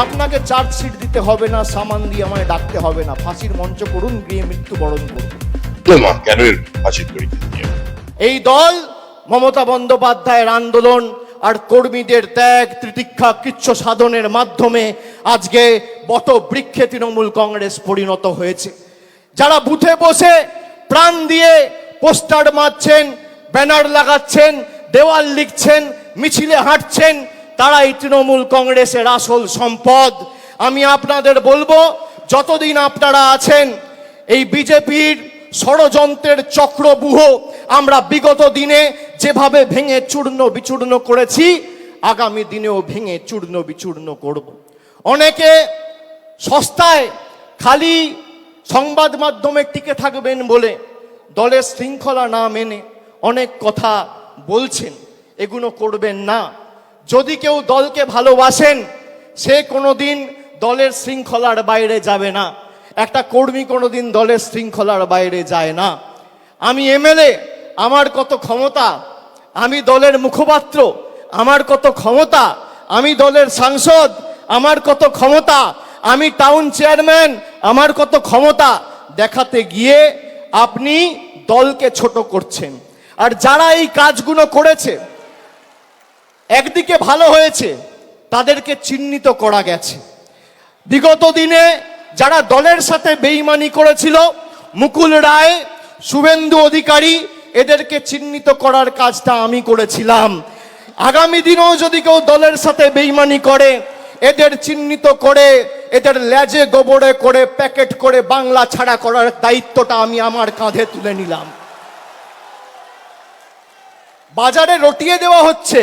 আপনাকে চার্জশিট দিতে হবে না সামান দিয়ে আমায় ডাকতে হবে না। ফাঁসির মঞ্চ করুন গৃহে মৃত্যুবরণ করুন। কেন ফাঁসির এই দল মমতা বন্দ্যোপাধ্যায়ের আন্দোলন আর কর্মীদের ত্যাগ তিতিক্ষা কৃচ্ছ সাধনের মাধ্যমে আজকে বট বৃক্ষে তৃণমূল কংগ্রেস পরিণত হয়েছে। যারা বুথে বসে প্রাণ দিয়ে পোস্টার মারছেন ব্যানার লাগাচ্ছেন দেওয়াল লিখছেন মিছিলে হাঁটছেন তারাই তৃণমূল কংগ্রেসের আসল সম্পদ। আমি আপনাদের বলব, যতদিন আপনারা আছেন, এই বিজেপির ষড়যন্ত্রের চক্রবুহ আমরা বিগত দিনে যেভাবে ভেঙে চূর্ণ বিচূর্ণ করেছি, আগামী দিনেও ভেঙে চূর্ণ বিচূর্ণ করব। অনেকে সস্তায় খালি সংবাদ মাধ্যমে টিকে থাকবেন বলে দলের শৃঙ্খলা না মেনে অনেক কথা বলছেন এগুলো করবেন না। যদি কেউ দলকে ভালোবাসেন, সে কোনোদিন দলের শৃঙ্খলার বাইরে যাবে না। একটা কর্মী কোনোদিন দলের শৃঙ্খলার বাইরে যায় না। আমি এমএলএ, আমার কত ক্ষমতা, আমি দলের মুখপাত্র, আমার কত ক্ষমতা, আমি দলের সাংসদ, আমার কত ক্ষমতা, আমি টাউন চেয়ারম্যান, আমার কত ক্ষমতা, দেখাতে গিয়ে আপনি দলকে ছোট করছেন। আর যারা এই কাজগুলো করেছে একদিকে ভালো হয়েছে, তাদেরকে চিহ্নিত করা গেছে। বিগত দিনে যারা দলের সাথে বেইমানি করেছিল, মুকুল রায়, শুভেন্দু অধিকারী, এদেরকে চিহ্নিত করার কাজটা আমি করেছিলাম। আগামী দিনেও যদি কেউ দলের সাথে বেইমানি করে, এদের চিহ্নিত করে, এদের লেজে গোবরে করে, প্যাকেট করে বাংলা ছাড়া করার দায়িত্বটা আমি আমার কাঁধে তুলে নিলাম। বাজারে রটিয়ে দেওয়া হচ্ছে।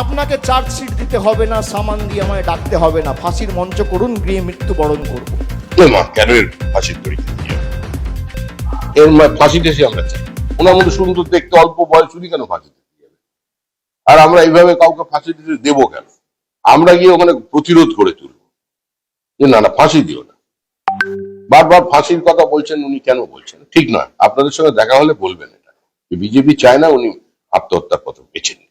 আপনাকে চার্জশিট দিতে হবে না, সামান দিয়ে আমায় ডাকতে হবে না। ফাঁসির মঞ্চ করুন, গৃহে মৃত্যুবরণ করব। কেন এর ফাঁসির এর ফাঁসি দেশে আমরা চাই। ওনার মধ্যে সুন্দর দেখতে অল্প বয়স কেন ফাঁসি আর আমরা এইভাবে কাউকে ফাঁসি দিতে দেবো কেন? আমরা গিয়ে ওখানে প্রতিরোধ করে তুলব। যে না না, ফাঁসি দিও না। বারবার ফাঁসির কথা বলছেন, উনি কেন বলছেন? ঠিক নয়। আপনাদের সঙ্গে দেখা হলে বলবেন এটা। বিজেপি চায় না, উনি আত্মহত্যার পথ বেছে নিন